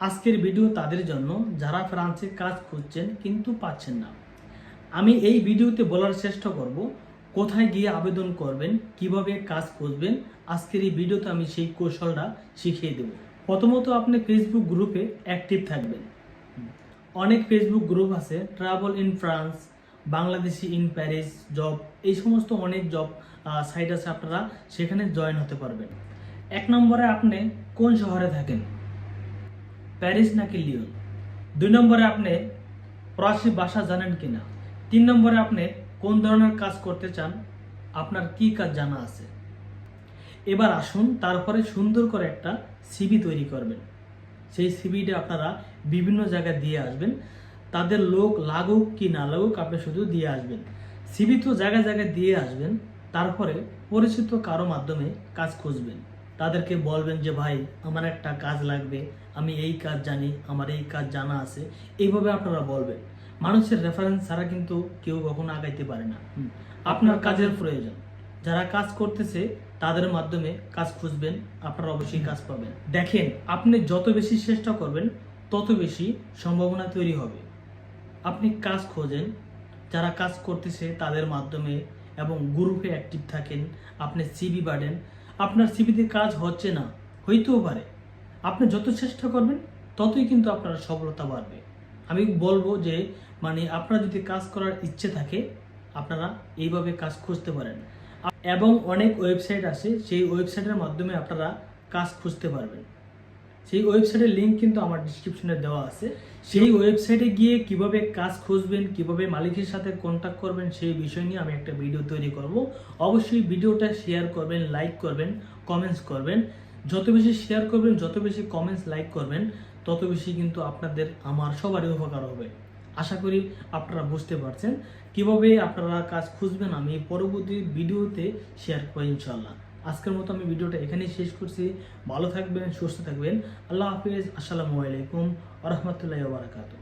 আজকের ভিডিও তাদের জন্য, যারা ফ্রান্সে কাজ খুঁজছেন কিন্তু পাচ্ছেন না। আমি এই ভিডিওতে বলার চেষ্টা করব, কোথায় গিয়ে আবেদন করবেন, কীভাবে কাজ খুঁজবেন, আজকের এই ভিডিওতে আমি সেই কৌশলটা শিখিয়ে দেব। প্রথমত আপনি ফেসবুক গ্রুপে অ্যাক্টিভ থাকবেন। অনেক ফেসবুক গ্রুপ আছে travel in France Bangladeshi in Paris job এই সমস্ত অনেক জব সাইট আছে আপনারা সেখানে জয়েন হতে পারবেন। এক নম্বরে আপনি কোন শহরে থাকেন? প্যারিস নাকি লিওন? দুই নম্বরে আপনি ফরাসি ভাষা জানেন কি না তিন নম্বরে আপনি কোন ধরনের কাজ করতে চান? আপনার কি কাজ জানা আছে? এবার আসুন, তারপরে সুন্দর করে একটা সিবি তৈরি করবেন। সেই সিবিটা আপনারা বিভিন্ন জায়গায় দিয়ে আসবেন। তাদের লোক লাগুক কি না লাগুক, আপনি শুধু দিয়ে আসবেন। সিবি তো জায়গায় জায়গায় দিয়ে আসবেন, তারপরে পরিচিত কারও মাধ্যমে কাজ খুঁজবেন। তাদেরকে বলবেন যে ভাই আমার একটা কাজ লাগবে আমি এই কাজ জানি আমার এই কাজ জানা আছে। এইভাবে আপনারা বলবেন। মানুষের রেফারেন্স ছাড়া কিন্তু কেউ কখনো আগাইতে পারে না। আপনার কাজের প্রয়োজন। যারা কাজ করতেছে তাদের মাধ্যমে কাজ খুঁজবেন আপনারা অবশ্যই কাজ পাবেন। দেখেন আপনি যত বেশি চেষ্টা করবেন তত বেশি সম্ভাবনা তৈরি হবে। আপনি কাজ খোঁজেন যারা কাজ করতেছে তাদের মাধ্যমে এবং গ্রুপে অ্যাক্টিভ থাকেন আপনি সিবি বাড়েন আপনার সিবিতে কাজ হচ্ছে না, হইতেও পারে। আপনি যত চেষ্টা করবেন, ততই কিন্তু আপনার সফলতা বাড়বে। আমি বলব যে মানে আপনার যদি কাজ করার ইচ্ছে থাকে, আপনারা এইভাবে কাজ খুঁজতে পারেন। এবং অনেক ওয়েবসাইট আছে, সেই ওয়েবসাইটের মাধ্যমে আপনারা কাজ খুঁজতে পারবেন। সেই ওয়েবসাইটের লিঙ্ক কিন্তু আমার ডিসক্রিপশনে দেওয়া আছে। সেই ওয়েবসাইটে গিয়ে কীভাবে কাজ খুঁজবেন, কীভাবে মালিকের সাথে কন্ট্যাক্ট করবেন, সেই বিষয় নিয়ে আমি একটা ভিডিও তৈরি করব। অবশ্যই ভিডিওটা শেয়ার করবেন লাইক করবেন কমেন্টস করবেন। যত বেশি শেয়ার করবেন, যত বেশি কমেন্টস লাইক করবেন, তত বেশি কিন্তু আপনাদের আমার সবারই উপকার হবে। আশা করি আপনারা বুঝতে পারছেন। কীভাবে আপনারা কাজ খুঁজবেন, আমি পরবর্তী ভিডিওতে শেয়ার করব ইনশাল্লাহ আজকের মতো আমি ভিডিওটা এখানেই শেষ করছি। ভালো থাকবেন, সুস্থ থাকবেন। আল্লাহ হাফিজ। আসসালামু আলাইকুম আ রহমতুল্লাহ বারাকাতু